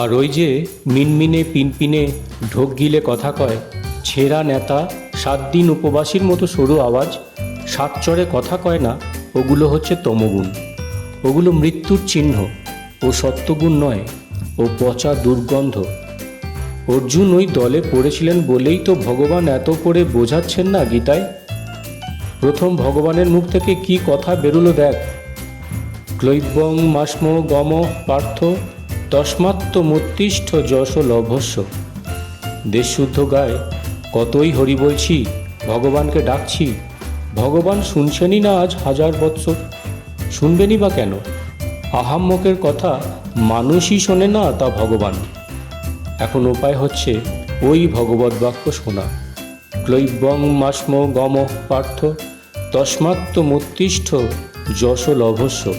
আর ওই যে মিনমিনে, পিনপিনে ঢোক গিলে কথা কয়, ছেঁড়া নেতা, সাত দিন উপবাসীর মতো সরু আওয়াজ, সাত চড়ে কথা কয় না, ওগুলো হচ্ছে তমগুণ। ওগুলো মৃত্যুর চিহ্ন, ও সত্যগুণ নয়, ও পচা দুর্গন্ধ। অর্জুন ওই দলে পড়েছিলেন বলেই তো ভগবান এত করে বোঝাচ্ছেন না গীতায়। প্রথম ভগবানের মুখ থেকে কি কথা বেরুলো দেখ? ক্লৈবং মাস্ম গম পার্থ তস্মাত্ম মূর্তিষ্ঠ যশ লভস্য। দেশশুদ্ধ গায়ে, কতই হরি বলছি, ভগবানকে ডাকছি। ভগবান শুনছেনই না আজ হাজার বৎসর। শুনবেনই বা কেন? আহাম্মকের কথা মানুষই শোনে না তা ভগবান। এখন উপায় হচ্ছে ওই ভগবত বাক্য শোনা। ক্লৈবং মাস্ম গম পার্থ তস্মাত্ম মূর্তিষ্ঠ যশ লভস্য।